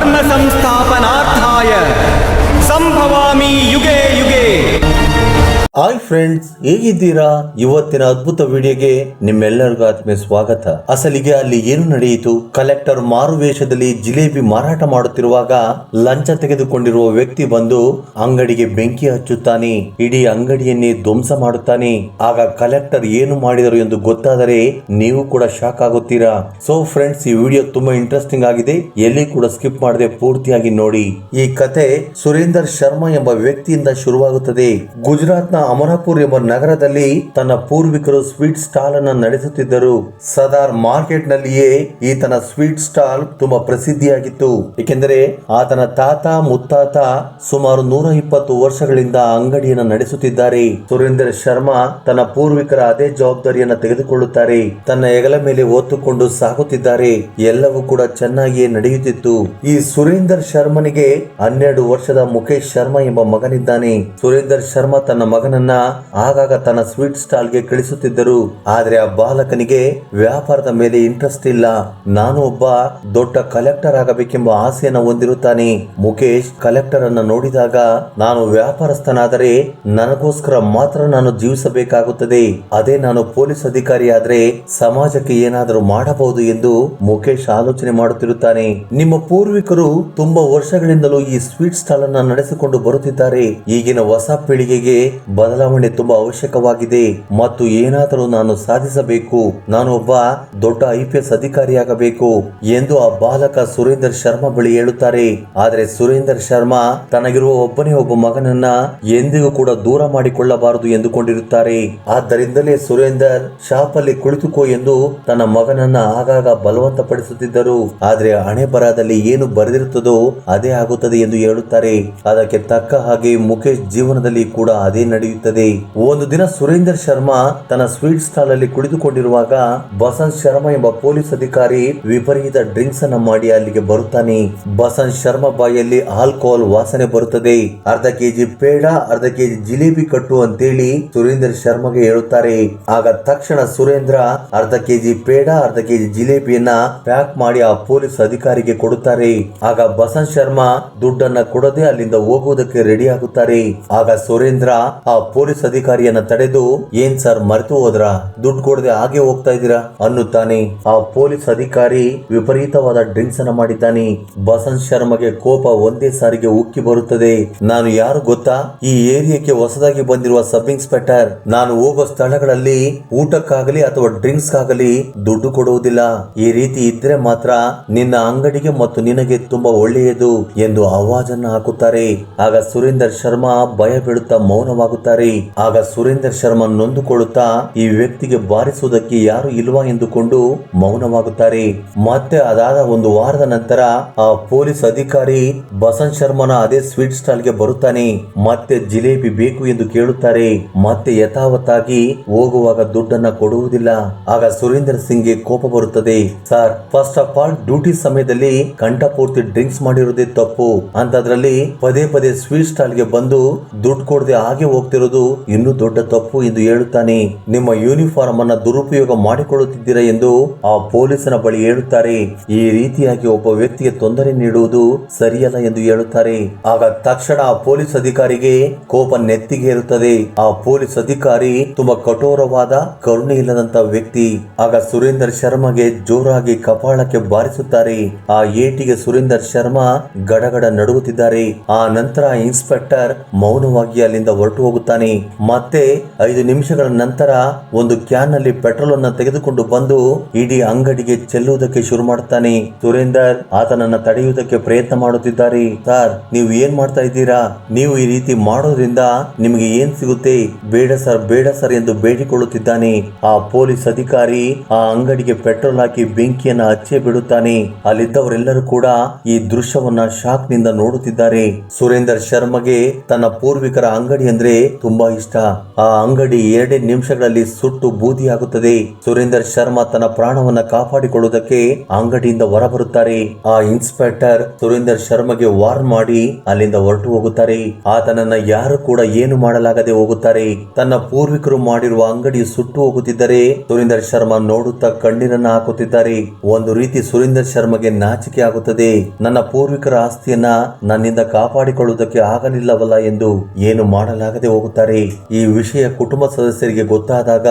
धर्मसंस्थापनार्थाय सम्भवामि युगे hi friends ಹೇಗಿದ್ದೀರಾ? ಇವತ್ತಿನ ಅದ್ಭುತ ವಿಡಿಯೋಗೆ ನಿಮ್ಮೆಲ್ಲರಿಗೂ ಆತ್ಮೀಯ ಸ್ವಾಗತ. ಅಸಲಿಗೆ ಅಲ್ಲಿ ಏನು ನಡೆಯಿತು? ಕಲೆಕ್ಟರ್ ಮಾರುವೇಷದಲ್ಲಿ ಜಿಲೇಬಿ ಮಾರಾಟ ಮಾಡುತ್ತಿರುವಾಗ ಲಂಚ ತೆಗೆದುಕೊಂಡಿರುವ ವ್ಯಕ್ತಿ ಬಂದು ಅಂಗಡಿಗೆ ಬೆಂಕಿ ಹಚ್ಚುತ್ತಾನೆ. ಇಡೀ ಅಂಗಡಿಯನ್ನೇ ಧ್ವಂಸ ಮಾಡುತ್ತಾನೆ. ಆಗ ಕಲೆಕ್ಟರ್ ಏನು ಮಾಡಿದರು ಎಂದು ಗೊತ್ತಾದರೆ ನೀವು ಕೂಡ ಶಾಕ್ ಆಗುತ್ತೀರಾ? ಸೊ ಫ್ರೆಂಡ್ಸ್ ಈ ವಿಡಿಯೋ ತುಂಬಾ ಇಂಟ್ರೆಸ್ಟಿಂಗ್ ಆಗಿದೆ. ಎಲ್ಲಿ ಕೂಡ ಸ್ಕಿಪ್ ಮಾಡದೆ ಪೂರ್ತಿಯಾಗಿ ನೋಡಿ. ಈ ಕತೆ ಸುರೇಂದರ್ ಶರ್ಮಾ ಎಂಬ ವ್ಯಕ್ತಿಯಿಂದ ಶುರುವಾಗುತ್ತದೆ. ಗುಜರಾತ್ನ ಅಮರಾಪುರ್ ಎಂಬ ನಗರದಲ್ಲಿ ತನ್ನ ಪೂರ್ವಿಕರು ಸ್ವೀಟ್ ಸ್ಟಾಲ್ ಅನ್ನು ನಡೆಸುತ್ತಿದ್ದರು. ಸದಾರ್ ಮಾರ್ಕೆಟ್ ನಲ್ಲಿಯೇ ಈತನ ಸ್ವೀಟ್ ಸ್ಟಾಲ್ ತುಂಬಾ ಪ್ರಸಿದ್ಧಿಯಾಗಿತ್ತು. ಏಕೆಂದರೆ ಆತನ ತಾತ, ಮುತ್ತಾತ ಸುಮಾರು ನೂರ ಇಪ್ಪತ್ತು ವರ್ಷಗಳಿಂದ ಅಂಗಡಿಯನ್ನು ನಡೆಸುತ್ತಿದ್ದಾರೆ. ಸುರೇಂದ್ರ ಶರ್ಮಾ ತನ್ನ ಪೂರ್ವಿಕರ ಅದೇ ಜವಾಬ್ದಾರಿಯನ್ನು ತೆಗೆದುಕೊಳ್ಳುತ್ತಾರೆ. ತನ್ನ ಹೆಗಲ ಮೇಲೆ ಹೊತ್ತುಕೊಂಡು ಸಾಗುತ್ತಿದ್ದಾರೆ. ಎಲ್ಲವೂ ಕೂಡ ಚೆನ್ನಾಗಿಯೇ ನಡೆಯುತ್ತಿತ್ತು. ಈ ಸುರೇಂದರ್ ಶರ್ಮನಿಗೆ ಹನ್ನೆರಡು ವರ್ಷದ ಮುಖೇಶ್ ಶರ್ಮಾ ಎಂಬ ಮಗನಿದ್ದಾನೆ. ಸುರೇಂದರ್ ಶರ್ಮಾ ತನ್ನ ಮಗನನ್ನ ಆಗಾಗ ತನ್ನ ಸ್ವೀಟ್ ಸ್ಟಾಲ್ಗೆ ಕಳಿಸುತ್ತಿದ್ದರು. ಆದ್ರೆ ಆ ಬಾಲಕನಿಗೆ ವ್ಯಾಪಾರದ ಮೇಲೆ ಇಂಟ್ರೆಸ್ಟ್ ಇಲ್ಲ. ನಾನು ಒಬ್ಬ ದೊಡ್ಡ ಕಲೆಕ್ಟರ್ ಆಗಬೇಕೆಂಬ ಆಸೆಯನ್ನು ಹೊಂದಿರುತ್ತಾನೆ. ಮುಖೇಶ್ ಕಲೆಕ್ಟರ್ ಅನ್ನ ನೋಡಿದಾಗ, ನಾನು ವ್ಯಾಪಾರಸ್ಥನಾದರೆ ನನಗೋಸ್ಕರ ಮಾತ್ರ ನಾನು ಜೀವಿಸಬೇಕಾಗುತ್ತದೆ. ಅದೇ ನಾನು ಪೊಲೀಸ್ ಅಧಿಕಾರಿ ಆದ್ರೆ ಸಮಾಜಕ್ಕೆ ಏನಾದರೂ ಮಾಡಬಹುದು ಎಂದು ಮುಖೇಶ್ ಆಲೋಚನೆ ಮಾಡುತ್ತಿರುತ್ತಾನೆ. ನಿಮ್ಮ ಪೂರ್ವಿಕರು ತುಂಬಾ ವರ್ಷಗಳಿಂದಲೂ ಈ ಸ್ವೀಟ್ ಸ್ಟಾಲ್ ಅನ್ನ ನಡೆಸಿಕೊಂಡು ಬರುತ್ತಿದ್ದಾರೆ. ಈಗಿನ ಹೊಸ ಪೀಳಿಗೆಗೆ ಬದಲಾವಣೆ ತುಂಬಾ ಅವಶ್ಯಕವಾಗಿದೆ. ಮತ್ತು ಏನಾದರೂ ನಾನು ಸಾಧಿಸಬೇಕು, ನಾನು ಒಬ್ಬ ದೊಡ್ಡ ಐ ಪಿ ಎಸ್ ಅಧಿಕಾರಿಯಾಗಬೇಕು ಎಂದು ಆ ಬಾಲಕ ಸುರೇಂದರ್ ಶರ್ಮಾ ಬಳಿ ಹೇಳುತ್ತಾರೆ. ಆದರೆ ಸುರೇಂದರ್ ಶರ್ಮಾ ತನಗಿರುವ ಒಬ್ಬನೇ ಒಬ್ಬ ಮಗನನ್ನ ಎಂದಿಗೂ ಕೂಡ ದೂರ ಮಾಡಿಕೊಳ್ಳಬಾರದು ಎಂದುಕೊಂಡಿರುತ್ತಾರೆ. ಆದ್ದರಿಂದಲೇ ಸುರೇಂದರ್ ಶಾಪಲ್ಲಿ ಕುಳಿತುಕೋ ಎಂದು ತನ್ನ ಮಗನನ್ನ ಆಗಾಗ ಬಲವಂತಪಡಿಸುತ್ತಿದ್ದರು. ಆದರೆ ಹಣೆ ಬರಹದಲ್ಲಿ ಏನು ಬರೆದಿರುತ್ತದೋ ಅದೇ ಆಗುತ್ತದೆ ಎಂದು ಹೇಳುತ್ತಾರೆ. ಅದಕ್ಕೆ ತಕ್ಕ ಹಾಗೆ ಮುಖೇಶ್ ಜೀವನದಲ್ಲಿ ಕೂಡ ಅದೇ ನಡೆಯುತ್ತದೆ. ಒಂದು ದಿನ ಸುರೇಂದ್ರ ಶರ್ಮಾ ತನ್ನ ಸ್ವೀಟ್ ಸ್ಟಾಲ್ ಅಲ್ಲಿ ಕುಳಿತುಕೊಂಡಿರುವಾಗ ಬಸಂತ್ ಶರ್ಮಾ ಎಂಬ ಪೊಲೀಸ್ ಅಧಿಕಾರಿ ವಿಪರೀತ ಡ್ರಿಂಕ್ಸ್ ಅನ್ನ ಮಾಡಿ ಅಲ್ಲಿಗೆ ಬರುತ್ತಾನೆ. ಬಸಂತ್ ಶರ್ಮಾ ಬಾಯಲ್ಲಿ ಆಲ್ಕೋಹಾಲ್ ವಾಸನೆ ಬರುತ್ತದೆ. ಅರ್ಧ ಕೆಜಿ ಪೇಡ, ಅರ್ಧ ಕೆಜಿ ಜಿಲೇಬಿ ಕಟ್ಟು ಅಂತೇಳಿ ಸುರೇಂದ್ರ ಶರ್ಮಾಗೆ ಹೇಳುತ್ತಾರೆ. ಆಗ ತಕ್ಷಣ ಸುರೇಂದ್ರ ಅರ್ಧ ಕೆಜಿ ಪೇಡ, ಅರ್ಧ ಕೆಜಿ ಜಿಲೇಬಿಯನ್ನ ಪ್ಯಾಕ್ ಮಾಡಿ ಆ ಪೊಲೀಸ್ ಅಧಿಕಾರಿಗೆ ಕೊಡುತ್ತಾರೆ. ಆಗ ಬಸಂತ್ ಶರ್ಮಾ ದುಡ್ಡನ್ನ ಕೊಡದೆ ಅಲ್ಲಿಂದ ಹೋಗುವುದಕ್ಕೆ ರೆಡಿ ಆಗುತ್ತಾರೆ ಆಗ ಸುರೇಂದ್ರ ಆ ಪೊಲೀಸ್ ಅಧಿಕಾರಿಯನ್ನ ತಡೆದು, ಏನ್ ಸರ್, ಮರೆತು ಹೋದ್ರ? ದುಡ್ಡು ಕೊಡದೆ ಹಾಗೆ ಹೋಗ್ತಾ ಇದ್ದೀರಾ? ಅನ್ನುತ್ತಾನೆ. ಆ ಪೊಲೀಸ್ ಅಧಿಕಾರಿ ವಿಪರೀತವಾದ ಡ್ರಿಂಕ್ಸ್ ಅನ್ನ ಮಾಡಿದ್ದಾನೆ. ಬಸಂತ್ ಶರ್ಮಗೆ ಕೋಪ ಒಂದೇ ಸಾರಿಗೆ ಉಕ್ಕಿ ಬರುತ್ತದೆ. ನಾನು ಯಾರು ಗೊತ್ತಾ? ಈ ಏರಿಯಾಕ್ಕೆ ಹೊಸದಾಗಿ ಬಂದಿರುವ ಸಬ್ ಇನ್ಸ್ಪೆಕ್ಟರ್. ನಾನು ಹೋಗೋ ಸ್ಥಳಗಳಲ್ಲಿ ಊಟಕ್ಕಾಗಲಿ ಅಥವಾ ಡ್ರಿಂಕ್ಸ್ ಆಗಲಿ ದುಡ್ಡು ಕೊಡುವುದಿಲ್ಲ. ಈ ರೀತಿ ಇದ್ರೆ ಮಾತ್ರ ನಿನ್ನ ಅಂಗಡಿಗೆ ಮತ್ತು ನಿನಗೆ ತುಂಬಾ ಒಳ್ಳೆಯದು ಎಂದು ಆವಾಜನ್ನು ಹಾಕುತ್ತಾರೆ. ಆಗ ಸುರೇಂದರ್ ಶರ್ಮಾ ಭಯ ಬೀಳುತ್ತಾ ಮೌನವಾಗುತ್ತಾರೆ. ಆಗ ಸುರೇಂದ್ರ ಶರ್ಮ ನೊಂದುಕೊಳ್ಳುತ್ತಾ, ಈ ವ್ಯಕ್ತಿಗೆ ಬಾರಿಸುವುದಕ್ಕೆ ಯಾರು ಇಲ್ವಾ ಎಂದುಕೊಂಡು ಮೌನವಾಗುತ್ತಾರೆ. ಮತ್ತೆ ಅದಾದ ಒಂದು ವಾರದ ನಂತರ, ಆ ಪೊಲೀಸ್ ಅಧಿಕಾರಿ ಬಸಂತ್ ಶರ್ಮನ ಅದೇ ಸ್ವೀಟ್ ಸ್ಟಾಲ್ಗೆ ಬರುತ್ತಾನೆ. ಮತ್ತೆ ಜಿಲೇಬಿ ಬೇಕು ಎಂದು ಕೇಳುತ್ತಾರೆ. ಮತ್ತೆ ಯಥಾವತ್ತಾಗಿ ಹೋಗುವಾಗ ದುಡ್ಡನ್ನ ಕೊಡುವುದಿಲ್ಲ. ಆಗ ಸುರೇಂದರ್ ಸಿಂಗ್ಗೆ ಕೋಪ ಬರುತ್ತದೆ. Sir, first of all duty ಸಮಯದಲ್ಲಿ ಕಂಠಪೂರ್ತಿ ಡ್ರಿಂಕ್ಸ್ ಮಾಡಿರುವುದೇ ತಪ್ಪು. ಅಂತದ್ರಲ್ಲಿ ಪದೇ ಪದೇ ಸ್ವೀಟ್ ಸ್ಟಾಲ್ಗೆ ಬಂದು ದುಡ್ಡು ಕೊಡದೆ ಹಾಗೆ ಹೋಗ್ತಿರೋದು ಇನ್ನೂ ದೊಡ್ಡ ತಪ್ಪು ಎಂದು ಹೇಳುತ್ತಾನೆ. ನಿಮ್ಮ ಯೂನಿಫಾರ್ಮ್ ಅನ್ನ ದುರುಪಯೋಗ ಮಾಡಿಕೊಳ್ಳುತ್ತಿದ್ದೀರಾ ಎಂದು ಆ ಪೊಲೀಸನ ಬಳಿ ಹೇಳುತ್ತಾರೆ. ಈ ರೀತಿಯಾಗಿ ಒಬ್ಬ ವ್ಯಕ್ತಿಗೆ ತೊಂದರೆ ನೀಡುವುದು ಸರಿಯಲ್ಲ ಎಂದು ಹೇಳುತ್ತಾರೆ. ಆಗ ತಕ್ಷಣ ಆ ಪೊಲೀಸ್ ಅಧಿಕಾರಿಗೆ ಕೋಪ ನೆತ್ತಿಗೆ ಇರುತ್ತದೆ ಆ ಪೊಲೀಸ್ ಅಧಿಕಾರಿ ತುಂಬಾ ಕಠೋರವಾದ ಕರುಣೆ ಇಲ್ಲದಂತ ವ್ಯಕ್ತಿ. ಆಗ ಸುರೇಂದರ್ ಶರ್ಮಾಗೆ ಜೋರಾಗಿ ಕಪಾಳಕ್ಕೆ ಬಾರಿಸುತ್ತಾರೆ. ಆ ಏಟಿಗೆ ಸುರೇಂದರ್ ಶರ್ಮಾ ಗಡಗಡ ನಡುಗುತ್ತಿದ್ದಾರೆ. ಆ ನಂತರ ಇನ್ಸ್ಪೆಕ್ಟರ್ ಮೌನವಾಗಿ ಅಲ್ಲಿಂದ ಹೊರಟು ಹೋಗುತ್ತಾನೆ ಮತ್ತೆ ಐದು ನಿಮಿಷಗಳ ನಂತರ ಒಂದು ಕ್ಯಾನ್ನಲ್ಲಿ ಪೆಟ್ರೋಲ್ ಅನ್ನ ತೆಗೆದುಕೊಂಡು ಬಂದು ಇಡೀ ಅಂಗಡಿಗೆ ಚೆಲ್ಲುವುದಕ್ಕೆ ಶುರು ಮಾಡ್ತಾನೆ ಸುರೇಂದರ್, ಆತನನ್ನ ತಡೆಯುವುದಕ್ಕೆ ಪ್ರಯತ್ನ ಮಾಡುತ್ತಿದ್ದಾರೆ. ಸರ್, ನೀವು ಏನ್ ಮಾಡ್ತಾ ಇದ್ದೀರಾ? ನೀವು ಈ ರೀತಿ ಮಾಡೋದ್ರಿಂದ ನಿಮಗೆ ಏನ್ ಸಿಗುತ್ತೆ? ಬೇಡ ಸರ್ ಬೇಡ ಸರ್ ಎಂದು ಬೇಡಿಕೊಳ್ಳುತ್ತಿದ್ದಾನೆ. ಆ ಪೊಲೀಸ್ ಅಧಿಕಾರಿ ಆ ಅಂಗಡಿಗೆ ಪೆಟ್ರೋಲ್ ಹಾಕಿ ಬೆಂಕಿಯನ್ನ ಹಚ್ಚೆ ಬಿಡುತ್ತಾನೆ. ಅಲ್ಲಿದ್ದವರೆಲ್ಲರೂ ಕೂಡ ಈ ದೃಶ್ಯವನ್ನ ಶಾಕ್ನಿಂದ ನೋಡುತ್ತಿದ್ದಾರೆ. ಸುರೇಂದರ್ ಶರ್ಮಗೆ ತನ್ನ ಪೂರ್ವಿಕರ ಅಂಗಡಿ ಅಂದ್ರೆ ತುಂಬಾ ಇಷ್ಟ. ಆ ಅಂಗಡಿ ಎರಡೇ ನಿಮಿಷಗಳಲ್ಲಿ ಸುಟ್ಟು ಬೂದಿಯಾಗುತ್ತದೆ ಸುರೇಂದರ್ ಶರ್ಮಾ ತನ್ನ ಪ್ರಾಣವನ್ನ ಕಾಪಾಡಿಕೊಳ್ಳುವುದಕ್ಕೆ ಅಂಗಡಿಯಿಂದ ಹೊರಬರುತ್ತಾರೆ. ಆ ಇನ್ಸ್ಪೆಕ್ಟರ್ ಸುರೇಂದರ್ ಶರ್ಮಗೆ ವಾರ್ನ್ ಮಾಡಿ ಅಲ್ಲಿಂದ ಹೊರಟು ಹೋಗುತ್ತಾರೆ. ಆತನನ್ನ ಯಾರು ಕೂಡ ಏನು ಮಾಡಲಾಗದೆ ಹೋಗುತ್ತಾರೆ. ತನ್ನ ಪೂರ್ವಿಕರು ಮಾಡಿರುವ ಅಂಗಡಿ ಸುಟ್ಟು ಹೋಗುತ್ತಿದ್ದರೆ ಸುರೇಂದರ್ ಶರ್ಮಾ ನೋಡುತ್ತಾ ಕಣ್ಣೀರನ್ನ ಹಾಕುತ್ತಿದ್ದಾರೆ. ಒಂದು ರೀತಿ ಸುರೇಂದರ್ ಶರ್ಮಗೆ ನಾಚಿಕೆ ಆಗುತ್ತದೆ. ನನ್ನ ಪೂರ್ವಿಕರ ಆಸ್ತಿಯನ್ನ ನನ್ನಿಂದ ಕಾಪಾಡಿಕೊಳ್ಳುವುದಕ್ಕೆ ಆಗಲಿಲ್ಲವಲ್ಲ ಎಂದು ಏನು ಮಾಡಲಾಗದೆ ಹೋಗುತ್ತಾರೆ. ಈ ವಿಷಯ ಕುಟುಂಬ ಸದಸ್ಯರಿಗೆ ಗೊತ್ತಾದಾಗ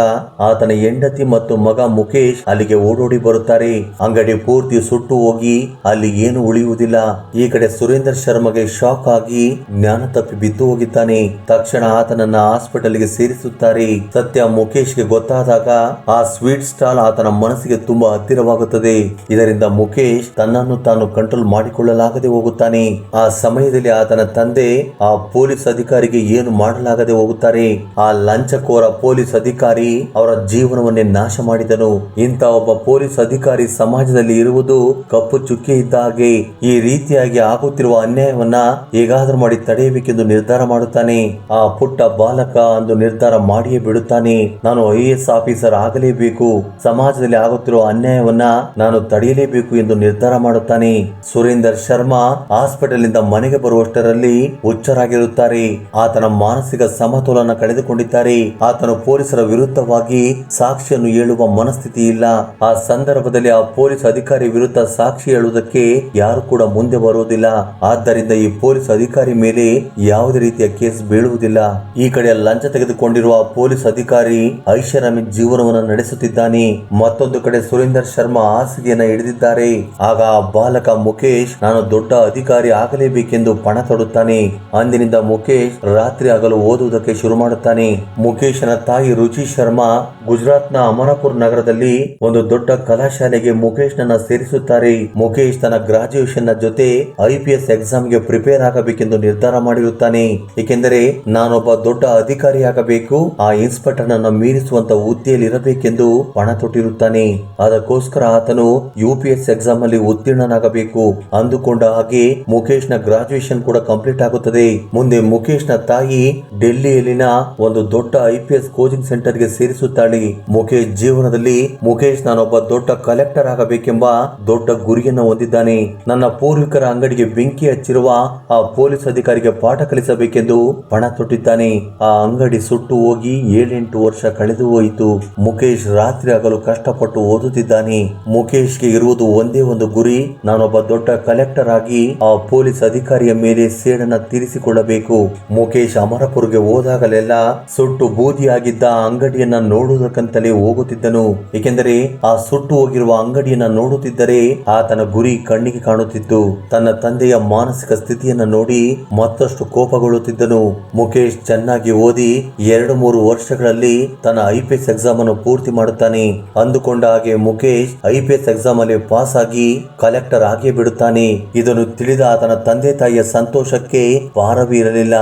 ಆತನ ಹೆಂಡತಿ ಮತ್ತು ಮಗ ಮುಖೇಶ್ ಅಲ್ಲಿಗೆ ಓಡೋಡಿ ಬರುತ್ತಾರೆ. ಅಂಗಡಿ ಪೂರ್ತಿ ಸುಟ್ಟು ಹೋಗಿ ಅಲ್ಲಿ ಏನು ಉಳಿಯುವುದಿಲ್ಲ. ಈ ಕಡೆ ಸುರೇಂದ್ರ ಶರ್ಮಗೆ ಶಾಕ್ ಆಗಿ ಜ್ಞಾನ ತಪ್ಪಿ ಬಿದ್ದು ಹೋಗಿದ್ದಾನೆ. ತಕ್ಷಣ ಆತನನ್ನ ಹಾಸ್ಪಿಟಲ್ಗೆ ಸೇರಿಸುತ್ತಾರೆ. ಸತ್ಯ ಮುಖೇಶ್ಗೆ ಗೊತ್ತಾದಾಗ ಆ ಸ್ವೀಟ್ ಸ್ಟಾಲ್ ಆತನ ಮನಸ್ಸಿಗೆ ತುಂಬಾ ಹತ್ತಿರವಾಗುತ್ತದೆ. ಇದರಿಂದ ಮುಖೇಶ್ ತನ್ನನ್ನು ತಾನು ಕಂಟ್ರೋಲ್ ಮಾಡಿಕೊಳ್ಳಲಾಗದೆ ಹೋಗುತ್ತಾನೆ. ಆ ಸಮಯದಲ್ಲಿ ಆತನ ತಂದೆ ಆ ಪೊಲೀಸ್ ಅಧಿಕಾರಿಗೆ ಏನು ಮಾಡಲಾಗದೆ ಹೋಗುತ್ತಾರೆ. ಆ ಲಂಚಕೋರ ಪೊಲೀಸ್ ಅಧಿಕಾರಿ ಅವರ ಜೀವನವನ್ನೇ ನಾಶ ಮಾಡಿದನು. ಇಂಥ ಒಬ್ಬ ಪೊಲೀಸ್ ಅಧಿಕಾರಿ ಸಮಾಜದಲ್ಲಿ ಇರುವುದು ಕಪ್ಪು ಚುಕ್ಕಿ ಇದ್ದ ಹಾಗೆ ಈ ರೀತಿಯಾಗಿ ಆಗುತ್ತಿರುವ ಅನ್ಯಾಯವನ್ನ ಹೇಗಾದ್ರೂ ಮಾಡಿ ತಡೆಯಬೇಕೆಂದು ನಿರ್ಧಾರ ಮಾಡುತ್ತಾನೆ. ಆ ಪುಟ್ಟ ಬಾಲಕ ಅಂದು ನಿರ್ಧಾರ ಮಾಡಿಯೇ ಬಿಡುತ್ತಾನೆ. ನಾನು ಐ ಎಸ್ ಆಫೀಸರ್ ಆಗಲೇಬೇಕು. ಸಮಾಜದಲ್ಲಿ ಆಗುತ್ತಿರುವ ಅನ್ಯಾಯವನ್ನ ನಾನು ತಡೆಯಲೇಬೇಕು ಎಂದು ನಿರ್ಧಾರ ಮಾಡುತ್ತಾನೆ. ಸುರೇಂದರ್ ಶರ್ಮಾ ಹಾಸ್ಪಿಟಲ್ ಇಂದ ಮನೆಗೆ ಬರುವಷ್ಟರಲ್ಲಿ ಹುಚ್ಚರಾಗಿರುತ್ತಾರೆ. ಆತನ ಮಾನಸಿಕ ಸಮತೋಲನ ಕಳೆದುಕೊಂಡಿದ್ದಾರೆ. ಆತನು ಪೊಲೀಸರ ವಿರುದ್ಧವಾಗಿ ಸಾಕ್ಷಿಯನ್ನು ಹೇಳುವ ಮನಸ್ಥಿತಿ ಇಲ್ಲ ಆ ಸಂದರ್ಭದಲ್ಲಿ ಆ ಪೊಲೀಸ್ ಅಧಿಕಾರಿ ವಿರುದ್ಧ ಸಾಕ್ಷಿ ಹೇಳುವುದಕ್ಕೆ ಯಾರು ಕೂಡ ಮುಂದೆ ಬರುವುದಿಲ್ಲ. ಆದ್ದರಿಂದ ಈ ಪೊಲೀಸ್ ಅಧಿಕಾರಿ ಮೇಲೆ ಯಾವುದೇ ರೀತಿಯ ಕೇಸ್ ಬೀಳುವುದಿಲ್ಲ. ಈ ಕಡೆ ಲಂಚ ತೆಗೆದುಕೊಂಡಿರುವ ಪೊಲೀಸ್ ಅಧಿಕಾರಿ ಐಷಾರಾಮಿ ಜೀವನವನ್ನು ನಡೆಸುತ್ತಿದ್ದಾನೆ. ಮತ್ತೊಂದು ಕಡೆ ಸುರೇಂದರ್ ಶರ್ಮಾ ಹಾಸಿಗೆಯನ್ನು ಹಿಡಿದಿದ್ದಾರೆ. ಆಗ ಬಾಲಕ ಮುಖೇಶ್, ನಾನು ದೊಡ್ಡ ಅಧಿಕಾರಿ ಆಗಲೇಬೇಕೆಂದು ಪಣ ತೊಡುತ್ತಾನೆ. ಅಂದಿನಿಂದ ಮುಖೇಶ್ ರಾತ್ರಿ ಹಗಲು ಓದುವುದಕ್ಕೆ ಶುರು ಮಾಡುತ್ತಾನೆ. ಮುಖೇಶನ ತಾಯಿ ರುಚಿ ಶರ್ಮಾ ಗುಜರಾತ್ನ ಅಮರಾಪುರ್ ನಗರದಲ್ಲಿ ಒಂದು ದೊಡ್ಡ ಕಲಾಶಾಲೆಗೆ ಮುಖೇಶ್ ನನ್ನ ಸೇರಿಸುತ್ತಾರೆ. ಮುಖೇಶ್ ತನ್ನ ಗ್ರಾಜುಯೇಷನ್ನ ಜೊತೆ ಐ ಪಿ ಎಸ್ ಎಕ್ಸಾಮ್ಗೆ ಪ್ರಿಪೇರ್ ಆಗಬೇಕೆಂದು ನಿರ್ಧಾರ ಮಾಡಿರುತ್ತಾನೆ. ಏಕೆಂದರೆ ನಾನೊಬ್ಬ ದೊಡ್ಡ ಅಧಿಕಾರಿಯಾಗಬೇಕು ಆ ಇನ್ಸ್ಪೆಕ್ಟರ್ ನನ್ನ ಮೀರಿಸುವಂತ ಹುದ್ದೆಯಲ್ಲಿ ಇರಬೇಕೆಂದು ಪಣ ತೊಟ್ಟಿರುತ್ತಾನೆ. ಅದಕ್ಕೋಸ್ಕರ ಆತನು ಯು ಪಿ ಎಸ್ ಎಕ್ಸಾಮ್ ಅಲ್ಲಿ ಉತ್ತೀರ್ಣನಾಗಬೇಕು. ಅಂದುಕೊಂಡ ಹಾಗೆ ಮುಖೇಶ್ನ ಕೂಡ ಕಂಪ್ಲೀಟ್ ಆಗುತ್ತದೆ. ಮುಂದೆ ಮುಖೇಶ್ನ ತಾಯಿ ಡೆಲ್ಲಿಯಲ್ಲಿನ ಒಂದು ದೊಡ್ಡ ಐಪಿಎಸ್ ಕೋಚಿಂಗ್ ಸೆಂಟರ್ಗೆ ಸೇರಿಸುತ್ತಾಳೆ. ಮುಖೇಶ್ ಜೀವನದಲ್ಲಿ ಮುಖೇಶ್ ನಾನೊಬ್ಬ ದೊಡ್ಡ ಕಲೆಕ್ಟರ್ ಆಗಬೇಕೆಂಬ ದೊಡ್ಡ ಗುರಿಯನ್ನು ಹೊಂದಿದ್ದಾನೆ. ನನ್ನ ಪೂರ್ವಿಕರ ಅಂಗಡಿಗೆ ಬೆಂಕಿ ಹಚ್ಚಿರುವ ಆ ಪೊಲೀಸ್ ಅಧಿಕಾರಿಗೆ ಪಾಠ ಕಲಿಸಬೇಕೆಂದು ಪಣ ತೊಟ್ಟಿದ್ದಾನೆ. ಆ ಅಂಗಡಿ ಸುಟ್ಟು ಹೋಗಿ ಏಳೆಂಟು ವರ್ಷ ಕಳೆದು ಹೋಯಿತು. ಮುಖೇಶ್ ರಾತ್ರಿ ಆಗಲು ಕಷ್ಟಪಟ್ಟು ಓದುತ್ತಿದ್ದಾನೆ. ಮುಖೇಶ್ಗೆ ಇರುವುದು ಒಂದೇ ಒಂದು ಗುರಿ. ನಾನೊಬ್ಬ ದೊಡ್ಡ ಕಲೆಕ್ಟರ್ ಆಗಿ ಆ ಪೊಲೀಸ್ ಅಧಿಕಾರಿಯ ಮೇಲೆ ಸೇಡನ್ನ ತೀರಿಸಿಕೊಳ್ಳಬೇಕು. ಮುಖೇಶ್ ಅಮರಪುರ್ಗೆ ಹೋದಾಗಲೆಲ್ಲ ಸುಟ್ಟು ಬೂದಿಯಾಗಿದ್ದ ಅಂಗಡಿಯನ್ನ ನೋಡುವುದಕ್ಕಂತಲೇ ಹೋಗುತ್ತಿದ್ದನು. ಏಕೆಂದರೆ ಆ ಸುಟ್ಟು ಹೋಗಿರುವ ಅಂಗಡಿಯನ್ನ ನೋಡುತ್ತಿದ್ದರೆ ಆತನ ಗುರಿ ಕಣ್ಣಿಗೆ ಕಾಣುತ್ತಿತ್ತು. ತನ್ನ ತಂದೆಯ ಮಾನಸಿಕ ಸ್ಥಿತಿಯನ್ನ ನೋಡಿ ಮತ್ತಷ್ಟು ಕೋಪಗೊಳ್ಳುತ್ತಿದ್ದನು. ಮುಖೇಶ್ ಚೆನ್ನಾಗಿ ಓದಿ ಎರಡು ಮೂರು ವರ್ಷಗಳಲ್ಲಿ ತನ್ನ ಐಪಿಎಸ್ ಎಕ್ಸಾಮ್ ಅನ್ನು ಪೂರ್ತಿ ಮಾಡುತ್ತಾನೆ. ಅಂದುಕೊಂಡ ಹಾಗೆ ಮುಖೇಶ್ ಐಪಿಎಸ್ ಎಕ್ಸಾಮ್ ಅಲ್ಲಿ ಪಾಸ್ ಆಗಿ ಕಲೆಕ್ಟರ್ ಆಗೇ ಬಿಡುತ್ತಾನೆ. ಇದನ್ನು ತಿಳಿದ ಆತನ ತಂದೆ ತಾಯಿಯ ಸಂತೋಷಕ್ಕೆ ಪಾರವೇ ಇರಲಿಲ್ಲ.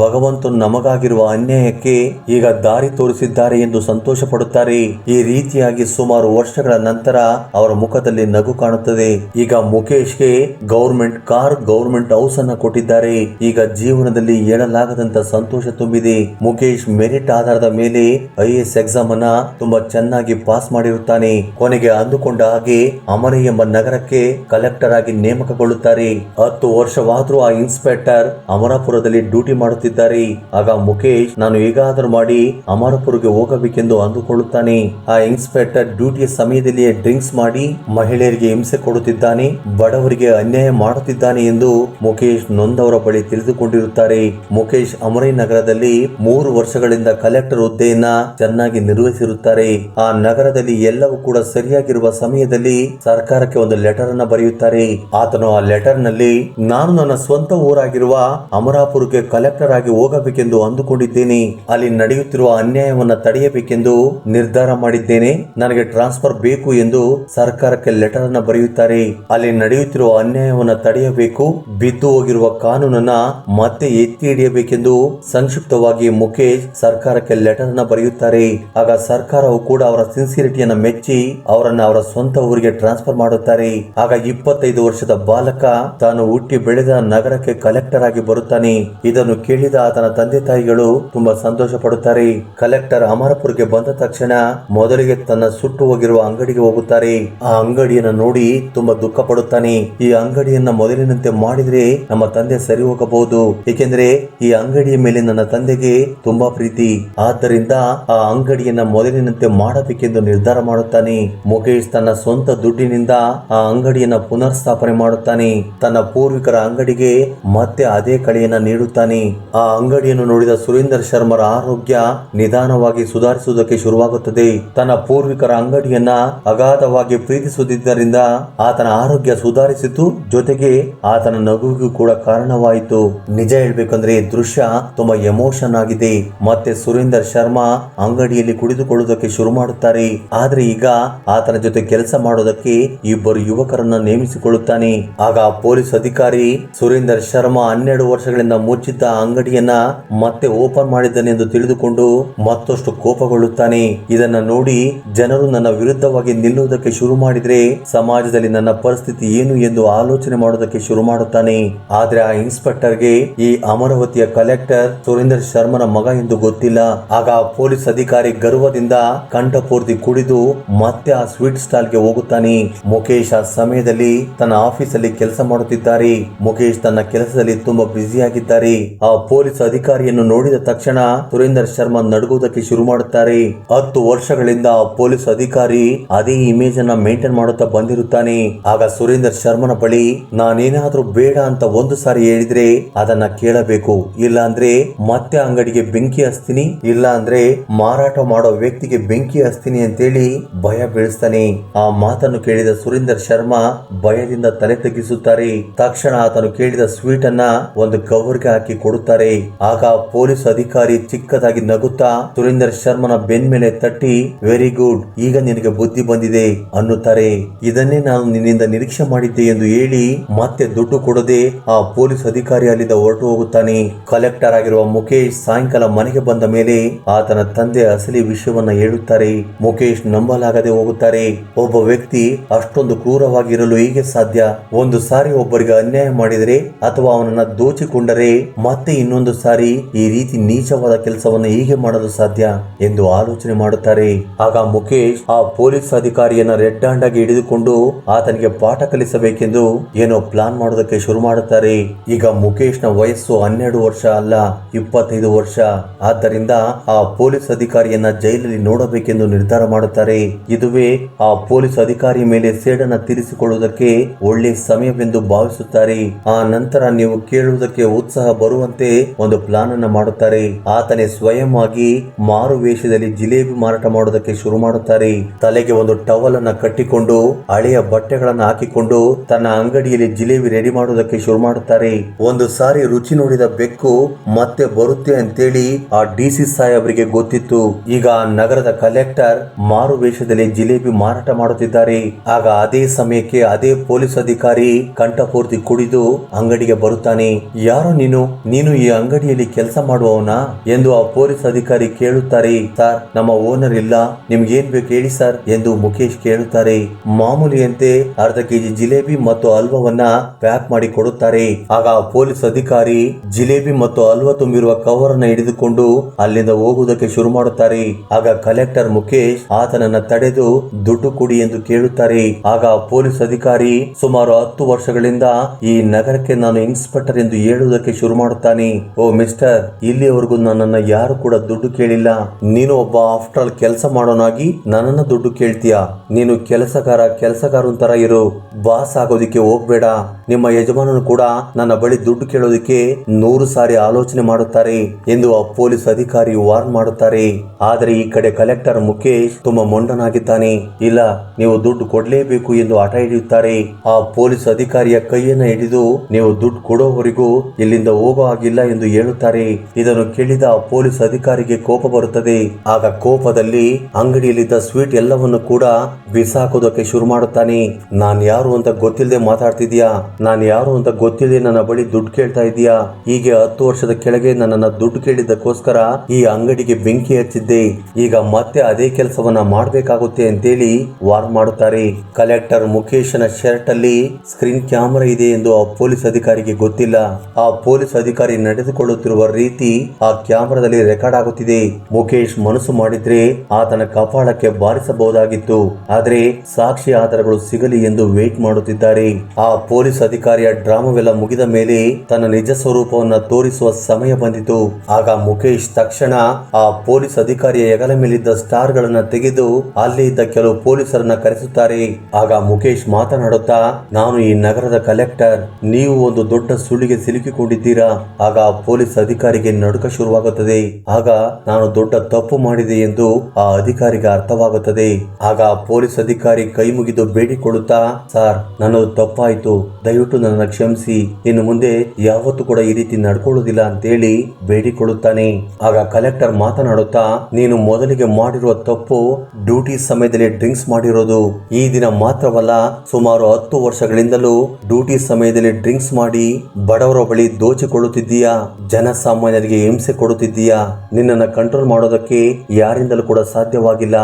ಭಗವಂತನು ನಮಗಾಗಿರುವ ಅನ್ಯಾಯಕ್ಕೆ ಈಗ ದಾರಿ ತೋರಿಸಿದ್ದಾರೆ ಎಂದು ಸಂತೋಷ ಪಡುತ್ತಾರೆ ಈ ರೀತಿಯಾಗಿ ಸುಮಾರು ವರ್ಷಗಳ ನಂತರ ಅವರ ಮುಖದಲ್ಲಿ ನಗು ಕಾಣುತ್ತದೆ. ಈಗ ಮುಖೇಶ್ಗೆ ಗೌರ್ಮೆಂಟ್ ಕಾರ್, ಗೌರ್ಮೆಂಟ್ ಹೌಸ್ ಅನ್ನ ಕೊಟ್ಟಿದ್ದಾರೆ. ಈಗ ಜೀವನದಲ್ಲಿ ಹೇಳಲಾಗದಂತ ಸಂತೋಷ ತುಂಬಿದೆ. ಮುಖೇಶ್ ಮೆರಿಟ್ ಆಧಾರದ ಮೇಲೆ ಐ ಎಸ್ ಎಕ್ಸಾಮ್ ಅನ್ನ ತುಂಬಾ ಚೆನ್ನಾಗಿ ಪಾಸ್ ಮಾಡಿರುತ್ತಾನೆ. ಕೊನೆಗೆ ಅಂದುಕೊಂಡ ಹಾಗೆ ಅಮರಿ ಎಂಬ ನಗರಕ್ಕೆ ಕಲೆಕ್ಟರ್ ಆಗಿ ನೇಮಕಗೊಳ್ಳುತ್ತಾರೆ. ಹತ್ತು ವರ್ಷವಾದರೂ ಆ ಇನ್ಸ್ಪೆಕ್ಟರ್ ಅಮರಾಪುರದಲ್ಲಿ ಡ್ಯೂಟಿ ಮಾಡುತ್ತಿದ್ದಾರೆ ಆಗ ಮುಖೇಶ್ ನಾನು ಹೇಗಾದರೂ ಮಾಡಿ ಅಮರಪುರ್ಗೆ ಹೋಗಬೇಕೆಂದು ಅಂದುಕೊಳ್ಳುತ್ತಾನೆ. ಆ ಇನ್ಸ್ಪೆಕ್ಟರ್ ಡ್ಯೂಟಿಯ ಸಮಯದಲ್ಲಿಯೇ ಡ್ರಿಂಕ್ಸ್ ಮಾಡಿ ಮಹಿಳೆಯರಿಗೆ ಹಿಂಸೆ ಕೊಡುತ್ತಿದ್ದಾನೆ, ಬಡವರಿಗೆ ಅನ್ಯಾಯ ಮಾಡುತ್ತಿದ್ದಾನೆ ಎಂದು ಮುಖೇಶ್ ನೊಂದವರ ಬಳಿ ತಿಳಿದುಕೊಂಡಿರುತ್ತಾರೆ. ಮುಖೇಶ್ ಅಮರೈ ನಗರದಲ್ಲಿ ಮೂರು ವರ್ಷಗಳಿಂದ ಕಲೆಕ್ಟರ್ ಹುದ್ದೆಯನ್ನ ಚೆನ್ನಾಗಿ ನಿರ್ವಹಿಸಿರುತ್ತಾರೆ. ಆ ನಗರದಲ್ಲಿ ಎಲ್ಲವೂ ಕೂಡ ಸರಿಯಾಗಿರುವ ಸಮಯದಲ್ಲಿ ಸರ್ಕಾರಕ್ಕೆ ಒಂದು ಲೆಟರ್ ಅನ್ನ ಬರೆಯುತ್ತಾರೆ. ಆತನು ಆ ಲೆಟರ್ನಲ್ಲಿ, ನಾನು ನನ್ನ ಸ್ವಂತ ಊರಾಗಿರುವ ಅಮರಾಪುರಕ್ಕೆ ಕಲೆಕ್ಟರ್ ಆಗಿ ಹೋಗಬೇಕೆಂದು ಅಂದುಕೊಂಡಿದ್ದೇನೆ. ಅಲ್ಲಿ ನಡೆಯುತ್ತಿರುವ ಅನ್ಯಾಯವನ್ನು ತಡೆಯಬೇಕೆಂದು ನಿರ್ಧಾರ ಮಾಡಿದ್ದೇನೆ. ನನಗೆ ಟ್ರಾನ್ಸ್ಫರ್ ಬೇಕು ಎಂದು ಸರ್ಕಾರಕ್ಕೆ ಲೆಟರ್ ಅನ್ನ ಬರೆಯುತ್ತಾರೆ. ಅಲ್ಲಿ ನಡೆಯುತ್ತಿರುವ ಅನ್ಯಾಯವನ್ನು ತಡೆಯಬೇಕು. ಬಿದ್ದು ಹೋಗಿರುವ ಕಾನೂನನ್ನ ಮತ್ತೆ ಎತ್ತಿ ಹಿಡಿಯಬೇಕೆಂದು ಸಂಕ್ಷಿಪ್ತವಾಗಿ ಮುಖೇಶ್ ಸರ್ಕಾರಕ್ಕೆ ಲೆಟರ್ ಅನ್ನ ಬರೆಯುತ್ತಾರೆ. ಆಗ ಸರ್ಕಾರವು ಕೂಡ ಅವರ ಸಿನ್ಸಿರಿಟಿಯನ್ನು ಮೆಚ್ಚಿ ಅವರನ್ನ ಅವರ ಸ್ವಂತ ಊರಿಗೆ ಟ್ರಾನ್ಸ್ಫರ್ ಮಾಡುತ್ತಾರೆ. ಆಗ ಇಪ್ಪತ್ತೈದು ವರ್ಷದ ಬಾಲಕ ತಾನು ಹುಟ್ಟಿ ಬೆಳೆದ ನಗರಕ್ಕೆ ಕಲೆಕ್ಟರ್ ಆಗಿ ಬರುತ್ತಾನೆ. ಇದನ್ನು ಕೇಳಿ ಕೇಳಿದ ಆತನ ತಂದೆ ತಾಯಿಗಳು ತುಂಬಾ ಸಂತೋಷ ಪಡುತ್ತಾರೆ ಕಲೆಕ್ಟರ್ ಅಮರಪುರ್ಗೆ ಬಂದ ತಕ್ಷಣ ಮೊದಲಿಗೆ ತನ್ನ ಸುಟ್ಟು ಹೋಗಿರುವ ಅಂಗಡಿಗೆ ಹೋಗುತ್ತಾರೆ. ಆ ಅಂಗಡಿಯನ್ನು ನೋಡಿ ತುಂಬಾ ದುಃಖ ಪಡುತ್ತಾನೆ ಈ ಅಂಗಡಿಯನ್ನ ಮೊದಲಿನಂತೆ ಮಾಡಿದ್ರೆ ನಮ್ಮ ತಂದೆ ಸರಿ ಹೋಗಬಹುದು. ಏಕೆಂದ್ರೆ ಈ ಅಂಗಡಿಯ ಮೇಲೆ ನನ್ನ ತಂದೆಗೆ ತುಂಬಾ ಪ್ರೀತಿ. ಆದ್ದರಿಂದ ಆ ಅಂಗಡಿಯನ್ನ ಮೊದಲಿನಂತೆ ಮಾಡಬೇಕೆಂದು ನಿರ್ಧಾರ ಮಾಡುತ್ತಾನೆ. ಮುಖೇಶ್ ತನ್ನ ಸ್ವಂತ ದುಡ್ಡಿನಿಂದ ಆ ಅಂಗಡಿಯನ್ನ ಪುನರ್ ಸ್ಥಾಪನೆ ಮಾಡುತ್ತಾನೆ. ತನ್ನ ಪೂರ್ವಿಕರ ಅಂಗಡಿಗೆ ಮತ್ತೆ ಅದೇ ಕಳೆಯನ್ನ ನೀಡುತ್ತಾನೆ. ಆ ಅಂಗಡಿಯನ್ನು ನೋಡಿದ ಸುರೇಂದರ್ ಶರ್ಮರ ಆರೋಗ್ಯ ನಿಧಾನವಾಗಿ ಸುಧಾರಿಸುವುದಕ್ಕೆ ಶುರುವಾಗುತ್ತದೆ. ತನ್ನ ಪೂರ್ವಿಕರ ಅಂಗಡಿಯನ್ನ ಅಗಾಧವಾಗಿ ಪ್ರೀತಿಸುತ್ತಿದ್ದರಿಂದ ಆತನ ಆರೋಗ್ಯ ಸುಧಾರಿಸಿತು. ಜೊತೆಗೆ ಆತನ ನಗುವಿಗೂ ಕೂಡ ಕಾರಣವಾಯಿತು. ನಿಜ ಹೇಳಬೇಕಂದ್ರೆ ದೃಶ್ಯ ತುಂಬಾ ಎಮೋಷನ್ ಆಗಿದೆ. ಮತ್ತೆ ಸುರೇಂದರ್ ಶರ್ಮಾ ಅಂಗಡಿಯಲ್ಲಿ ಕುಡಿದುಕೊಳ್ಳುವುದಕ್ಕೆ ಶುರು ಮಾಡುತ್ತಾರೆ. ಆದ್ರೆ ಈಗ ಆತನ ಜೊತೆ ಕೆಲಸ ಮಾಡೋದಕ್ಕೆ ಇಬ್ಬರು ಯುವಕರನ್ನ ನೇಮಿಸಿಕೊಳ್ಳುತ್ತಾನೆ. ಆಗ ಪೊಲೀಸ್ ಅಧಿಕಾರಿ ಸುರೇಂದರ್ ಶರ್ಮಾ ಹನ್ನೆರಡು ವರ್ಷಗಳಿಂದ ಮುಚ್ಚಿದ್ದ ಆ ಅಂಗಡಿಯನ್ನ ಮತ್ತೆ ಓಪನ್ ಮಾಡಿದ್ದಾನೆ ಎಂದು ತಿಳಿದುಕೊಂಡು ಮತ್ತಷ್ಟು ಕೋಪಗೊಳ್ಳುತ್ತಾನೆ. ಇದನ್ನ ನೋಡಿ ಜನರು ನನ್ನ ವಿರುದ್ಧವಾಗಿ ನಿಲ್ಲುವುದಕ್ಕೆ ಶುರು ಮಾಡಿದ್ರೆ ಸಮಾಜದಲ್ಲಿ ನನ್ನ ಪರಿಸ್ಥಿತಿ ಏನು ಎಂದು ಆಲೋಚನೆ ಮಾಡೋದಕ್ಕೆ ಶುರು ಮಾಡುತ್ತಾನೆ. ಆದ್ರೆ ಆ ಇನ್ಸ್ಪೆಕ್ಟರ್ಗೆ ಈ ಅಮರಾವತಿಯ ಕಲೆಕ್ಟರ್ ಸುರೇಂದರ್ ಶರ್ಮನ ಮಗ ಎಂದು ಗೊತ್ತಿಲ್ಲ. ಆಗ ಪೊಲೀಸ್ ಅಧಿಕಾರಿ ಗರ್ವದಿಂದ ಕಂಠಪೂರ್ತಿ ಕುಡಿದು ಮತ್ತೆ ಆ ಸ್ವೀಟ್ ಸ್ಟಾಲ್ಗೆ ಹೋಗುತ್ತಾನೆ. ಮುಖೇಶ್ ಆ ಸಮಯದಲ್ಲಿ ತನ್ನ ಆಫೀಸಲ್ಲಿ ಕೆಲಸ ಮಾಡುತ್ತಿದ್ದಾರೆ. ಮುಖೇಶ್ ತನ್ನ ಕೆಲಸದಲ್ಲಿ ತುಂಬಾ ಬ್ಯುಸಿ ಆಗಿದ್ದಾರೆ ಆ ಪೊಲೀಸ್ ಅಧಿಕಾರಿಯನ್ನು ನೋಡಿದ ತಕ್ಷಣ ಸುರೇಂದರ್ ಶರ್ಮಾ ನಡುಗುವುದಕ್ಕೆ ಶುರು ಮಾಡುತ್ತಾರೆ. ಹತ್ತು ವರ್ಷಗಳಿಂದ ಪೊಲೀಸ್ ಅಧಿಕಾರಿ ಅದೇ ಇಮೇಜ್ ಅನ್ನ ಮೇಂಟೈನ್ ಮಾಡುತ್ತಾ ಬಂದಿರುತ್ತಾನೆ. ಆಗ ಸುರೇಂದರ್ ಶರ್ಮನ ಬಳಿ, ನಾನೇನಾದ್ರೂ ಬೇಡ ಅಂತ ಒಂದು ಸಾರಿ ಹೇಳಿದ್ರೆ ಅದನ್ನ ಕೇಳಬೇಕು. ಇಲ್ಲ ಅಂದ್ರೆ ಮತ್ತೆ ಅಂಗಡಿಗೆ ಬೆಂಕಿ ಹಸ್ತೀನಿ ಇಲ್ಲ ಅಂದ್ರೆ ಮಾರಾಟ ಮಾಡೋ ವ್ಯಕ್ತಿಗೆ ಬೆಂಕಿ ಹಚ್ತೀನಿ ಅಂತೇಳಿ ಭಯ ಬೀಳಿಸ್ತಾನೆ. ಆ ಮಾತನ್ನು ಕೇಳಿದ ಸುರೇಂದರ್ ಶರ್ಮಾ ಭಯದಿಂದ ತಲೆ ತಗ್ಗಿಸುತ್ತಾರೆ. ತಕ್ಷಣ ಆತನು ಕೇಳಿದ ಸ್ವೀಟ್ ಅನ್ನ ಒಂದು ಕವರ್ಗೆ ಹಾಕಿ ಕೊಡುತ್ತಾರೆ. ಆಗ ಪೊಲೀಸ್ ಅಧಿಕಾರಿ ಚಿಕ್ಕದಾಗಿ ನಗುತ್ತಾ, ಸುರೇಂದ್ರ ಶರ್ಮನ ಬೆನ್ ಮೇಲೆ ತಟ್ಟಿ ವೆರಿ ಗುಡ್ ಈಗ ನಿನಗೆ ಬುದ್ಧಿ ಬಂದಿದೆ ಅನ್ನುತ್ತಾರೆ. ಇದನ್ನೇ ನಾನು ನಿನ್ನಿಂದ ನಿರೀಕ್ಷೆ ಮಾಡಿದ್ದೆ ಎಂದು ಹೇಳಿ, ಮತ್ತೆ ದುಡ್ಡು ಕೊಡದೆ ಆ ಪೊಲೀಸ್ ಅಧಿಕಾರಿ ಅಲ್ಲಿಂದ ಹೊರಟು ಹೋಗುತ್ತಾನೆ. ಕಲೆಕ್ಟರ್ ಆಗಿರುವ ಮುಖೇಶ್ ಸಾಯಂಕಾಲ ಮನೆಗೆ ಬಂದ ಮೇಲೆ ಆತನ ತಂದೆ ಅಸಲಿ ವಿಷಯವನ್ನ ಹೇಳುತ್ತಾರೆ. ಮುಖೇಶ್ ನಂಬಲಾಗದೆ ಹೋಗುತ್ತಾರೆ. ಒಬ್ಬ ವ್ಯಕ್ತಿ ಅಷ್ಟೊಂದು ಕ್ರೂರವಾಗಿರಲು ಹೇಗೆ ಸಾಧ್ಯ? ಒಂದು ಸಾರಿ ಒಬ್ಬರಿಗೆ ಅನ್ಯಾಯ ಮಾಡಿದರೆ ಅಥವಾ ಅವನನ್ನ ದೋಚಿಕೊಂಡರೆ ಮತ್ತೆ ಇನ್ನೊಂದು ಸಾರಿ ಈ ರೀತಿ ನೀಚವಾದ ಕೆಲಸವನ್ನು ಹೀಗೆ ಮಾಡಲು ಸಾಧ್ಯ ಎಂದು ಆಲೋಚನೆ ಮಾಡುತ್ತಾರೆ. ಆಗ ಮುಖೇಶ್ ಆ ಪೊಲೀಸ್ ಅಧಿಕಾರಿಯನ್ನ ರೆಡ್ ಹ್ಯಾಂಡ್ ಹಿಡಿದುಕೊಂಡು ಆತನಿಗೆ ಪಾಠ ಕಲಿಸಬೇಕೆಂದು ಏನೋ ಪ್ಲಾನ್ ಮಾಡೋದಕ್ಕೆ ಶುರು ಮಾಡುತ್ತಾರೆ. ಈಗ ಮುಖೇಶ್ನ ವಯಸ್ಸು ಹನ್ನೆರಡು ವರ್ಷ ಅಲ್ಲ, ಇಪ್ಪತ್ತೈದು ವರ್ಷ. ಆದ್ದರಿಂದ ಆ ಪೊಲೀಸ್ ಅಧಿಕಾರಿಯನ್ನ ಜೈಲಲ್ಲಿ ನೋಡಬೇಕೆಂದು ನಿರ್ಧಾರ ಮಾಡುತ್ತಾರೆ. ಇದುವೇ ಆ ಪೊಲೀಸ್ ಅಧಿಕಾರಿ ಮೇಲೆ ಸೇಡನ್ನ ತೀರಿಸಿಕೊಳ್ಳುವುದಕ್ಕೆ ಒಳ್ಳೆ ಸಮಯವೆಂದು ಭಾವಿಸುತ್ತಾರೆ. ಆ ನಂತರ ನೀವು ಕೇಳುವುದಕ್ಕೆ ಉತ್ಸಾಹ ಬರುವಂತೆ ಒಂದು ಪ್ಲಾನ್ ಅನ್ನ ಮಾಡುತ್ತಾರೆ. ಆತನೇ ಸ್ವಯಂ ಆಗಿ ಮಾರು ವೇಷದಲ್ಲಿ ಜಿಲೇಬಿ ಮಾರಾಟ ಮಾಡೋದಕ್ಕೆ ಶುರು ಮಾಡುತ್ತಾರೆ. ತಲೆಗೆ ಒಂದು ಟವಲ್ ಅನ್ನ ಕಟ್ಟಿಕೊಂಡು, ಹಳೆಯ ಬಟ್ಟೆಗಳನ್ನ ಹಾಕಿಕೊಂಡು ತನ್ನ ಅಂಗಡಿಯಲ್ಲಿ ಜಿಲೇಬಿ ರೆಡಿ ಮಾಡುವುದಕ್ಕೆ ಶುರು ಮಾಡುತ್ತಾರೆ. ಒಂದು ಸಾರಿ ರುಚಿ ನೋಡಿದ ಬೆಕ್ಕು ಮತ್ತೆ ಬರುತ್ತೆ ಅಂತೇಳಿ ಆ ಡಿ ಸಿ ಸಾಹೇಬರಿಗೆ ಗೊತ್ತಿತ್ತು. ಈಗ ನಗರದ ಕಲೆಕ್ಟರ್ ಮಾರು ವೇಷದಲ್ಲಿ ಜಿಲೇಬಿ ಮಾರಾಟ ಮಾಡುತ್ತಿದ್ದಾರೆ. ಆಗ ಅದೇ ಸಮಯಕ್ಕೆ ಅದೇ ಪೊಲೀಸ್ ಅಧಿಕಾರಿ ಕಂಠಪೂರ್ತಿ ಕುಡಿದು ಅಂಗಡಿಗೆ ಬರುತ್ತಾನೆ. ಯಾರು ನೀನು? ನೀನು ಈ ಅಂಗಡಿಯಲ್ಲಿ ಕೆಲಸ ಮಾಡುವವನ? ಎಂದು ಆ ಪೊಲೀಸ್ ಅಧಿಕಾರಿ ಕೇಳುತ್ತಾರೆ, ಸರ್, ನಮ್ಮ ಓನರ್ ಇಲ್ಲ. ನಿಮ್ಗೆ ಏನ್ ಬೇಕು ಹೇಳಿ, ಸರ್, ಎಂದು ಮುಖೇಶ್ ಕೇಳುತ್ತಾರೆ. ಮಾಮೂಲಿಯಂತೆ ಅರ್ಧ ಕೆಜಿ ಜಿಲೇಬಿ ಮತ್ತು ಹಲ್ವವನ್ನ ಪ್ಯಾಕ್ ಮಾಡಿ ಕೊಡುತ್ತಾರೆ. ಆಗ ಆ ಪೊಲೀಸ್ ಅಧಿಕಾರಿ ಜಿಲೇಬಿ ಮತ್ತು ಅಲ್ವ ತುಂಬಿರುವ ಕವರ್ ಅನ್ನ ಹಿಡಿದುಕೊಂಡು ಅಲ್ಲಿಂದ ಹೋಗುವುದಕ್ಕೆ ಶುರು ಮಾಡುತ್ತಾರೆ. ಆಗ ಕಲೆಕ್ಟರ್ ಮುಖೇಶ್ ಆತನನ್ನ ತಡೆದು, ದುಡ್ಡು ಕೊಡಿ ಎಂದು ಕೇಳುತ್ತಾರೆ. ಆಗ ಪೊಲೀಸ್ ಅಧಿಕಾರಿ ಸುಮಾರು ಹತ್ತು ವರ್ಷಗಳಿಂದ ಈ ನಗರಕ್ಕೆ ನಾನು ಇನ್ಸ್ಪೆಕ್ಟರ್ ಎಂದು ಹೇಳುವುದಕ್ಕೆ ಶುರು ಮಾಡುತ್ತಾನೆ. ಓ ಮಿಸ್ಟರ್ ಇಲ್ಲಿಯವರೆಗೂ ನನ್ನನ್ನ ಯಾರು ಕೂಡ ದುಡ್ಡು ಕೇಳಿಲ್ಲ. ನೀನು ಒಬ್ಬ ಆಫ್ಟರ್ ಆಲ್ ಕೆಲಸ ಮಾಡೋನಾಗಿ ನನ್ನನ್ನ ದುಡ್ಡು ಕೇಳ್ತೀಯ? ನೀನು ಕೆಲಸಗಾರ, ಕೆಲಸಗಾರನ್ ತರ ಇರು. ಬಾಸ್ ಆಗೋದಿಕ್ಕೆ ಹೋಗ್ಬೇಡ. ನಿಮ್ಮ ಯಜಮಾನನು ಕೂಡ ನನ್ನ ಬಳಿ ದುಡ್ಡು ಕೇಳೋದಿಕ್ಕೆ ನೂರು ಸಾರಿ ಆಲೋಚನೆ ಮಾಡುತ್ತಾರೆ ಎಂದು ಆ ಪೊಲೀಸ್ ಅಧಿಕಾರಿ ವಾರ್ನ್ ಮಾಡುತ್ತಾರೆ. ಆದರೆ ಈ ಕಡೆ ಕಲೆಕ್ಟರ್ ಮುಖೇಶ್ ತುಂಬಾ ಮೊಂಡನಾಗಿದ್ದಾನೆ. ಇಲ್ಲ, ನೀವು ದುಡ್ಡು ಕೊಡಲೇಬೇಕು ಎಂದು ಆಟ ಹಿಡಿಯುತ್ತಾರೆ. ಆ ಪೊಲೀಸ್ ಅಧಿಕಾರಿಯ ಕೈಯನ್ನ ಹಿಡಿದು ನೀವು ದುಡ್ಡು ಕೊಡೋವರೆಗೂ ಇಲ್ಲಿಂದ ಹೋಗೋ ಆಗಿಲ್ಲ ಎಂದು ಹೇಳುತ್ತಾರೆ. ಇದನ್ನು ಕೇಳಿದ ಆ ಪೊಲೀಸ್ ಅಧಿಕಾರಿಗೆ ಕೋಪ ಬರುತ್ತದೆ. ಆಗ ಕೋಪದಲ್ಲಿ ಅಂಗಡಿಯಲ್ಲಿದ್ದ ಸ್ವೀಟ್ ಎಲ್ಲವನ್ನು ಕೂಡ ಬಿಸಾಕೋದಕ್ಕೆ ಶುರು ಮಾಡುತ್ತಾನೆ. ನಾನ್ ಯಾರು ಅಂತ ಗೊತ್ತಿಲ್ಲದೆ ಮಾತಾಡ್ತಿದ್ಯಾ ನಾನ್ ಯಾರು ಅಂತ ಗೊತ್ತಿಲ್ಲದೆ ನನ್ನ ಬಳಿ ದುಡ್ಡು ಕೇಳ್ತಾ ಇದೀಯಾ ಹೀಗೆ ಹತ್ತು ವರ್ಷದ ಕೆಳಗೆ ನನ್ನನ್ನ ದುಡ್ಡು ಕೇಳಿದ್ದಕ್ಕೋಸ್ಕರ ಈ ಅಂಗಡಿಗೆ ಬೆಂಕಿ ಹಚ್ಚಿದ್ದೆ. ಈಗ ಮತ್ತೆ ಅದೇ ಕೆಲಸವನ್ನ ಮಾಡಬೇಕಾಗುತ್ತೆ ಅಂತೇಳಿ ವಾರ್ ಮಾಡುತ್ತಾರೆ. ಕಲೆಕ್ಟರ್ ಮುಖೇಶನ ಶರ್ಟ್ ಅಲ್ಲಿ ಸ್ಕ್ರೀನ್ ಕ್ಯಾಮೆರಾ ಇದೆ ಎಂದು ಆ ಪೊಲೀಸ್ ಅಧಿಕಾರಿಗೆ ಗೊತ್ತಿಲ್ಲ. ಆ ಪೊಲೀಸ್ ಅಧಿಕಾರಿ ನಡೆದುಕೊಳ್ಳುತ್ತಿರುವ ರೀತಿ ಆ ಕ್ಯಾಮೆರಾದಲ್ಲಿ ರೆಕಾರ್ಡ್ ಆಗುತ್ತಿದೆ. ಮುಖೇಶ್ ಮನಸ್ಸು ಮಾಡಿದ್ರೆ ಆತನ ಕಪಾಳಕ್ಕೆ ಬಾರಿಸಬಹುದಾಗಿತ್ತು. ಆದ್ರೆ ಸಾಕ್ಷಿ ಆಧಾರಗಳು ಸಿಗಲಿ ಎಂದು ವೇಟ್ ಮಾಡುತ್ತಿದ್ದಾರೆ. ಆ ಪೊಲೀಸ್ ಅಧಿಕಾರಿಯ ಡ್ರಾಮವೆಲ್ಲ ಮುಗಿದ ಮೇಲೆ ತನ್ನ ನಿಜ ಸ್ವರೂಪವನ್ನು ತೋರಿಸುವ ಸಮಯ ಬಂದಿತು. ಆಗ ಮುಖೇಶ್ ತಕ್ಷಣ ಆ ಪೊಲೀಸ್ ಅಧಿಕಾರಿಯ ಹೆಗಲ ಮೇಲಿದ್ದ ಸ್ಟಾರ್ ಗಳನ್ನ ತೆಗೆದು ಅಲ್ಲಿ ಇದ್ದ ಕೆಲವು ಪೊಲೀಸರನ್ನ ಕರೆಸುತ್ತಾರೆ. ಆಗ ಮುಖೇಶ್ ಮಾತನಾಡುತ್ತಾ, ನಾನು ಈ ನಗರದ ಕಲೆಕ್ಟರ್. ನೀವು ಒಂದು ದೊಡ್ಡ ಸುಳ್ಳಿಗೆ ಸಿಲುಕಿಕೊಂಡಿದ್ದೀರಾ? ಆಗ ಪೊಲೀಸ್ ಅಧಿಕಾರಿಗೆ ನಡುಕ ಶುರುವಾಗುತ್ತದೆ. ಆಗ, ನಾನು ದೊಡ್ಡ ತಪ್ಪು ಮಾಡಿದೆ ಎಂದು ಆ ಅಧಿಕಾರಿಗೆ ಅರ್ಥವಾಗುತ್ತದೆ. ಆಗ ಪೊಲೀಸ್ ಅಧಿಕಾರಿ ಕೈ ಮುಗಿದು ಬೇಡಿಕೊಳ್ಳುತ್ತಾ, ಸರ್, ನನ್ನದು ತಪ್ಪಾಯ್ತು. ದಯವಿಟ್ಟು ನನ್ನ ಕ್ಷಮಿಸಿ. ಇನ್ನು ಮುಂದೆ ಯಾವತ್ತೂ ಕೂಡ ಈ ರೀತಿ ನಡ್ಕೊಳ್ಳುವುದಿಲ್ಲ ಅಂತೇಳಿ ಬೇಡಿಕೊಳ್ಳುತ್ತಾನೆ. ಆಗ ಕಲೆಕ್ಟರ್ ಮಾತನಾಡುತ್ತಾ, ನೀನು ಮೊದಲಿಗೆ ಮಾಡಿರುವ ತಪ್ಪು ಡ್ಯೂಟಿ ಸಮಯದಲ್ಲಿ ಡ್ರಿಂಕ್ಸ್ ಮಾಡಿರೋದು. ಈ ದಿನ ಮಾತ್ರವಲ್ಲ, ಸುಮಾರು ಹತ್ತು ವರ್ಷಗಳಿಂದಲೂ ಡ್ಯೂಟಿ ಸಮಯದಲ್ಲಿ ಡ್ರಿಂಕ್ಸ್ ಮಾಡಿ ಬಡವರ ಬಳಿ ದೋಚಿಕೊಳ್ಳುತ್ತಿದ್ದೀಯಾ? ಜನಸಾಮಾನ್ಯರಿಗೆ ಹಿಂಸೆ ಕೊಡುತ್ತಿದ್ದೀಯಾ? ನಿನ್ನನ್ನು ಕಂಟ್ರೋಲ್ ಮಾಡೋದಕ್ಕೆ ಯಾರಿಂದಲೂ ಕೂಡ ಸಾಧ್ಯವಾಗಿಲ್ಲ.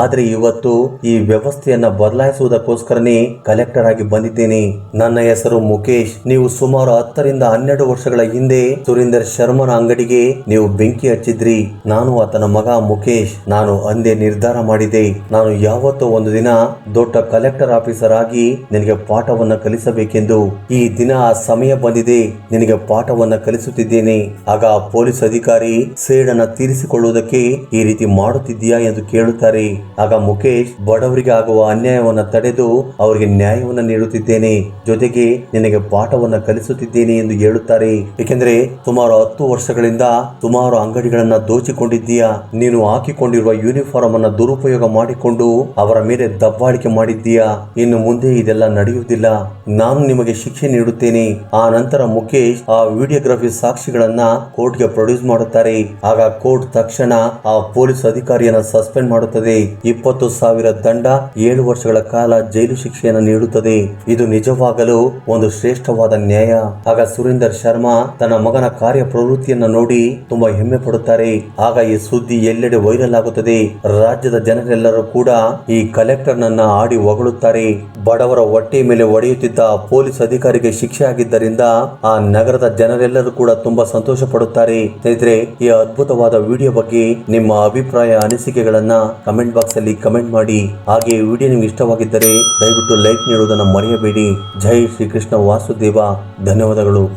ಆದ್ರೆ ಇವತ್ತು ಈ ವ್ಯವಸ್ಥೆಯನ್ನ ಬದಲಾಯಿಸುವುದಕ್ಕೋಸ್ಕರನೇ ಕಲೆಕ್ಟರ್ ಆಗಿ ಬಂದಿದ್ದೇನೆ. ನನ್ನ ಹೆಸರು ಮುಖೇಶ್ ನೀವು ಸುಮಾರು ಹತ್ತರಿಂದ ಹನ್ನೆರಡು ವರ್ಷಗಳ ಹಿಂದೆ ಸುರೇಂದರ್ ಶರ್ಮನ ಅಂಗಡಿಗೆ ನೀವು ಬೆಂಕಿ ಹಚ್ಚಿದ್ರಿ. ನಾನು ಆತನ ಮಗ ಮುಖೇಶ್ ನಾನು ಅಂದೇ ನಿರ್ಧಾರ ಮಾಡಿದೆ. ನಾನು ಯಾವತ್ತೋ ಒಂದು ದಿನ ದೊಡ್ಡ ಕಲೆಕ್ಟರ್ ಆಫೀಸರ್ ಆಗಿ ನಿನಗೆ ಪಾಠವನ್ನ ಕಲಿಸಬೇಕೆಂದು. ಈ ದಿನ ಆ ಸಮಯ ಬಂದಿದೆ. ನಿನಗೆ ಪಾಠವನ್ನ ಕಲಿಸುತ್ತಿದ್ದೇನೆ. ಆಗ ಪೊಲೀಸ್ ಅಧಿಕಾರಿ ಸೇಡನ್ನ ತೀರಿಸಿಕೊಳ್ಳುವುದಕ್ಕೆ ಈ ರೀತಿ ಮಾಡುತ್ತಿದ್ದೀಯಾ ಎಂದು ಕೇಳುತ್ತಾರೆ. ಆಗ ಮುಖೇಶ್ ಬಡವರಿಗೆ ಆಗುವ ಅನ್ಯಾಯವನ್ನ ತಡೆದು ಅವರಿಗೆ ನ್ಯಾಯವನ್ನ ನೀಡುತ್ತಿದ್ದೇನೆ. ಜೊತೆಗೆ ನಿನಗೆ ಪಾಠವನ್ನು ಕಲಿಸುತ್ತಿದ್ದೇನೆ ಎಂದು ಹೇಳುತ್ತಾರೆ. ಏಕೆಂದರೆ ಸುಮಾರು ಹತ್ತು ವರ್ಷಗಳಿಂದ ಸುಮಾರು ಅಂಗಡಿಗಳನ್ನ ದೋಚಿಕೊಂಡಿದ್ದೀಯಾ? ನೀನು ಹಾಕಿಕೊಂಡಿರುವ ಯೂನಿಫಾರ್ಮ್ ಅನ್ನ ದುರುಪಯೋಗ ಮಾಡಿಕೊಂಡು ಅವರ ಮೇಲೆ ದಬ್ಬಾಳಿಕೆ ಮಾಡಿದ್ದೀಯಾ? ಇನ್ನು ಮುಂದೆ ಇದೆಲ್ಲ ನಡೆಯುವುದಿಲ್ಲ. ನಾನು ನಿಮಗೆ ಶಿಕ್ಷೆ ನೀಡುತ್ತೇನೆ. ಆ ನಂತರ ಮುಖೇಶ್ ಆ ವಿಡಿಯೋಗ್ರಫಿ ಸಾಕ್ಷಿಗಳನ್ನ ಕೋರ್ಟ್ಗೆ ಪ್ರೊಡ್ಯೂಸ್ ಮಾಡುತ್ತಾರೆ. ಆಗ ಕೋರ್ಟ್ ತಕ್ಷಣ ಆ ಪೊಲೀಸ್ ಅಧಿಕಾರಿಯನ್ನ ಸಸ್ಪೆಂಡ್ ಮಾಡುತ್ತದೆ. ಇಪ್ಪತ್ತು ಸಾವಿರ ದಂಡ ಏಳು ವರ್ಷಗಳ ಕಾಲ ಜೈಲು ಶಿಕ್ಷೆಯನ್ನು ನೀಡುತ್ತದೆ. ಇದು ನಿಜವಾಗಲೂ ಒಂದು ಶ್ರೇಷ್ಠವಾದ ನ್ಯಾಯ. ಆಗ ಸುರೇಂದರ್ ಶರ್ಮಾ ತನ್ನ ಮಗನ ಕಾರ್ಯ ಪ್ರವೃತ್ತಿಯನ್ನ ನೋಡಿ ತುಂಬಾ ಹೆಮ್ಮೆ ಪಡುತ್ತಾರೆ. ಆಗ ಈ ಸುದ್ದಿ ಎಲ್ಲೆಡೆ ವೈರಲ್ ಆಗುತ್ತದೆ. ರಾಜ್ಯದ ಜನರೆಲ್ಲರೂ ಕೂಡ ಈ ಕಲೆಕ್ಟರ್ ನನ್ನ ಆಡಿ ಹೊಗಳುತ್ತಾರೆ. ಬಡವರ ಹೊಟ್ಟೆ ಮೇಲೆ ಒಡೆಯುತ್ತಿದ್ದ ಪೊಲೀಸ್ ಅಧಿಕಾರಿಗೆ ಶಿಕ್ಷೆ ಆಗಿದ್ದರಿಂದ ಆ ನಗರದ ಜನರೆಲ್ಲರೂ ಕೂಡ ತುಂಬಾ ಸಂತೋಷ ಪಡುತ್ತಾರೆ. ಸ್ನೇಹಿತರೆ, ಈ ಅದ್ಭುತವಾದ ವಿಡಿಯೋ ಬಗ್ಗೆ ನಿಮ್ಮ ಅಭಿಪ್ರಾಯ, ಅನಿಸಿಕೆಗಳನ್ನ ಕಮೆಂಟ್ ಬಾಕ್ಸ್ ಅಲ್ಲಿ ಕಮೆಂಟ್ ಮಾಡಿ. ಹಾಗೆ ವಿಡಿಯೋ ನಿಮ್ಗೆ ಇಷ್ಟವಾಗಿದ್ದರೆ ದಯವಿಟ್ಟು ಲೈಕ್ ನೀಡುವುದನ್ನು ಮರೆಯಬೇಡಿ. ಜೈ ಶ್ರೀಕೃಷ್ಣ ವಾಸುದೇವ ಧನ್ಯವಾದಗಳು.